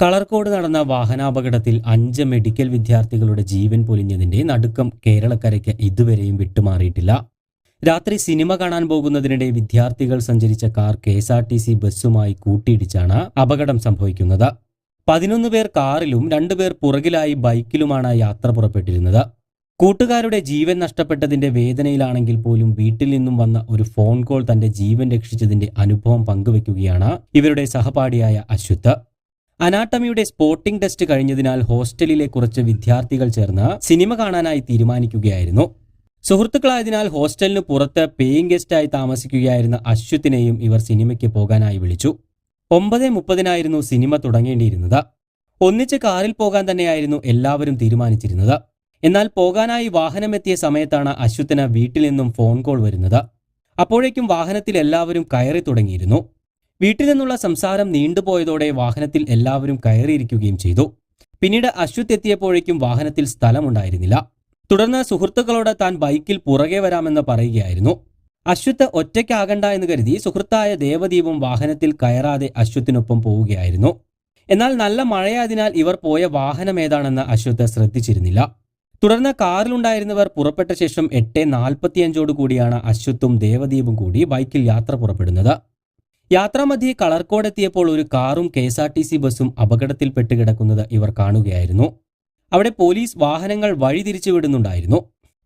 കളർകോട് നടന്ന വാഹനാപകടത്തിൽ അഞ്ച് മെഡിക്കൽ വിദ്യാർത്ഥികളുടെ ജീവൻ പൊലിഞ്ഞതിന്റെ നടുക്കം കേരളക്കരയ്ക്ക് ഇതുവരെയും വിട്ടുമാറിയിട്ടില്ല. രാത്രി സിനിമ കാണാൻ പോകുന്നതിനിടെ വിദ്യാർത്ഥികൾ സഞ്ചരിച്ച car K S R T C ബസ്സുമായി കൂട്ടിയിടിച്ചാണ് അപകടം സംഭവിക്കുന്നത്. പതിനൊന്ന് പേർ കാറിലും രണ്ടുപേർ പുറകിലായി ബൈക്കിലുമാണ് യാത്ര പുറപ്പെട്ടിരുന്നത്. കൂട്ടുകാരുടെ ജീവൻ നഷ്ടപ്പെട്ടതിന്റെ വേദനയിലാണെങ്കിൽ പോലും വീട്ടിൽ നിന്നും വന്ന ഒരു ഫോൺ കോൾ തന്റെ ജീവൻ രക്ഷിച്ചതിന്റെ അനുഭവം പങ്കുവെക്കുകയാണ് ഇവരുടെ സഹപാഠിയായ അശ്വത്ത്. അനാട്ടമിയുടെ സ്പോർട്ടിംഗ് ടെസ്റ്റ് കഴിഞ്ഞതിനാൽ ഹോസ്റ്റലിലെ കുറച്ച് വിദ്യാർത്ഥികൾ ചേർന്ന് സിനിമ കാണാനായി തീരുമാനിക്കുകയായിരുന്നു. സുഹൃത്തുക്കളായതിനാൽ ഹോസ്റ്റലിന് പുറത്ത് പേയിങ് ഗസ്റ്റായി താമസിക്കുകയായിരുന്ന അശ്വത്തിനെയും ഇവർ സിനിമയ്ക്ക് പോകാനായി വിളിച്ചു. ഒമ്പത് മുപ്പതിനായിരുന്നു സിനിമ തുടങ്ങേണ്ടിയിരുന്നത്. ഒന്നിച്ച് കാറിൽ പോകാൻ തന്നെയായിരുന്നു എല്ലാവരും തീരുമാനിച്ചിരുന്നത്. എന്നാൽ പോകാനായി വാഹനമെത്തിയ സമയത്താണ് അശ്വത്തിന് വീട്ടിൽ നിന്നും ഫോൺ കോൾ വരുന്നത്. അപ്പോഴേക്കും വാഹനത്തിൽ എല്ലാവരും കയറി തുടങ്ങിയിരുന്നു. വീട്ടിൽ നിന്നുള്ള സംസാരം നീണ്ടുപോയതോടെ വാഹനത്തിൽ എല്ലാവരും കയറിയിരിക്കുകയും ചെയ്തു. പിന്നീട് അശ്വത് എത്തിയപ്പോഴേക്കും വാഹനത്തിൽ സ്ഥലമുണ്ടായിരുന്നില്ല. തുടർന്ന് സുഹൃത്തുക്കളോട് താൻ ബൈക്കിൽ പുറകെ വരാമെന്ന് പറയുകയായിരുന്നു. അശ്വത്ത് ഒറ്റയ്ക്കാകണ്ട എന്ന് കരുതി സുഹൃത്തായ ദേവദീപും വാഹനത്തിൽ കയറാതെ അശ്വത്തിനൊപ്പം പോവുകയായിരുന്നു. എന്നാൽ നല്ല മഴയായതിനാൽ ഇവർ പോയ വാഹനം ഏതാണെന്ന് അശ്വത്ത് ശ്രദ്ധിച്ചിരുന്നില്ല. തുടർന്ന് കാറിലുണ്ടായിരുന്നവർ പുറപ്പെട്ട ശേഷം എട്ട് നാൽപ്പത്തിയഞ്ചോടു കൂടിയാണ് അശ്വത്തും ദേവദീപും കൂടി ബൈക്കിൽ യാത്ര പുറപ്പെടുന്നത്. യാത്രാമധ്യേ കളർക്കോട് എത്തിയപ്പോൾ ഒരു കാറും K S R T C ബസ്സും അപകടത്തിൽപ്പെട്ട് കിടക്കുന്നത് ഇവർ കാണുകയായിരുന്നു. അവിടെ പോലീസ് വാഹനങ്ങൾ വഴി തിരിച്ചുവിടുന്നുണ്ടായിരുന്നു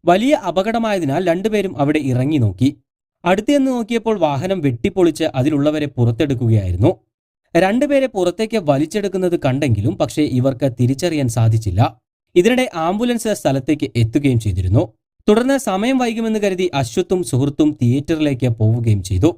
വലിയ അപകടമായതിനാൽ രണ്ടുപേരും അവിടെ ഇറങ്ങി നോക്കി. അടുത്തെന്ന് നോക്കിയപ്പോൾ വാഹനം വെട്ടിപ്പൊളിച്ച് അതിലുള്ളവരെ പുറത്തെടുക്കുകയായിരുന്നു. രണ്ടുപേരെ പുറത്തേക്ക് വലിച്ചെടുക്കുന്നത് കണ്ടെങ്കിലും പക്ഷേ ഇവർക്ക് തിരിച്ചറിയാൻ സാധിച്ചില്ല. ഇതിനിടെ ആംബുലൻസ് സ്ഥലത്തേക്ക് എത്തുകയും ചെയ്തിരുന്നു. തുടർന്ന് സമയം വൈകുമെന്ന് കരുതി അശ്വത്തും സുഹൃത്തും തിയേറ്ററിലേക്ക് പോവുകയും ചെയ്തു.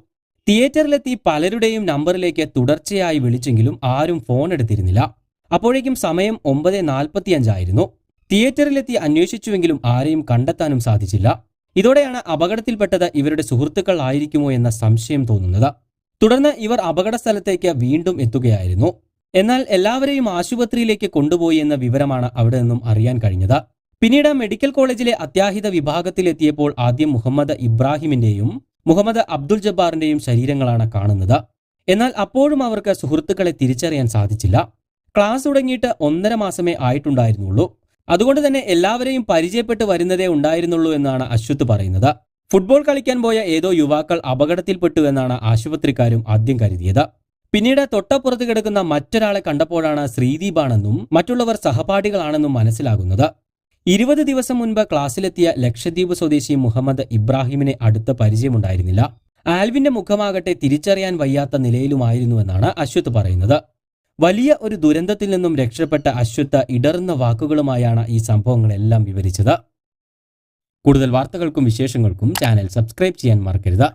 തിയേറ്ററിലെത്തി പലരുടെയും നമ്പറിലേക്ക് തുടർച്ചയായി വിളിച്ചെങ്കിലും ആരും ഫോൺ എടുത്തിരുന്നില്ല. അപ്പോഴേക്കും സമയം ഒമ്പത് നാൽപ്പത്തിയഞ്ചായിരുന്നു. തിയേറ്ററിലെത്തി അന്വേഷിച്ചുവെങ്കിലും ആരെയും കണ്ടെത്താനും സാധിച്ചില്ല. ഇതോടെയാണ് അപകടത്തിൽപ്പെട്ടത് ഇവരുടെ സുഹൃത്തുക്കൾ ആയിരിക്കുമോ എന്ന സംശയം തോന്നുന്നത്. തുടർന്ന് ഇവർ അപകട സ്ഥലത്തേക്ക് വീണ്ടും എത്തുകയായിരുന്നു. എന്നാൽ എല്ലാവരെയും ആശുപത്രിയിലേക്ക് കൊണ്ടുപോയി എന്ന വിവരമാണ് അവിടെ നിന്നും അറിയാൻ കഴിഞ്ഞത്. പിന്നീട് മെഡിക്കൽ കോളേജിലെ അത്യാഹിത വിഭാഗത്തിലെത്തിയപ്പോൾ ആദ്യം മുഹമ്മദ് ഇബ്രാഹിമിന്റെയും മുഹമ്മദ് അബ്ദുൽ ജബ്ബാറിന്റെയും ശരീരങ്ങളാണ് കാണുന്നത്. എന്നാൽ അപ്പോഴും അവർക്ക് സുഹൃത്തുക്കളെ തിരിച്ചറിയാൻ സാധിച്ചില്ല. ക്ലാസ് തുടങ്ങിയിട്ട് ഒന്നര മാസമേ ആയിട്ടുണ്ടായിരുന്നുള്ളൂ. അതുകൊണ്ട് തന്നെ എല്ലാവരെയും പരിചയപ്പെട്ട് വരുന്നതേ ഉണ്ടായിരുന്നുള്ളൂ എന്നാണ് അശ്വത്ത് പറയുന്നത്. ഫുട്ബോൾ കളിക്കാൻ പോയ ഏതോ യുവാക്കൾ അപകടത്തിൽപ്പെട്ടു എന്നാണ് ആശുപത്രിക്കാരും ആദ്യം കരുതിയത്. പിന്നീട് തൊട്ടപ്പുറത്ത് കിടക്കുന്ന മറ്റൊരാളെ കണ്ടപ്പോഴാണ് ശ്രീദീപാണെന്നും മറ്റുള്ളവർ സഹപാഠികളാണെന്നും മനസ്സിലാകുന്നത്. ഇരുപത് ദിവസം മുൻപ് ക്ലാസ്സിലെത്തിയ ലക്ഷദ്വീപ് സ്വദേശി മുഹമ്മദ് ഇബ്രാഹിമിനെ അടുത്ത പരിചയമുണ്ടായിരുന്നില്ല. ആൽവിന്റെ മുഖമാകട്ടെ തിരിച്ചറിയാൻ വയ്യാത്ത നിലയിലുമായിരുന്നുവെന്നാണ് അശ്വത്ത് പറയുന്നത്. വലിയ ഒരു ദുരന്തത്തിൽ നിന്നും രക്ഷപ്പെട്ട അശ്വത്ത് ഇടർന്ന വാക്കുകളുമായാണ് ഈ സംഭവങ്ങളെല്ലാം വിവരിച്ചത്. കൂടുതൽ വാർത്തകൾക്കും വിശേഷങ്ങൾക്കും ചാനൽ സബ്സ്ക്രൈബ് ചെയ്യാൻ മറക്കരുത്.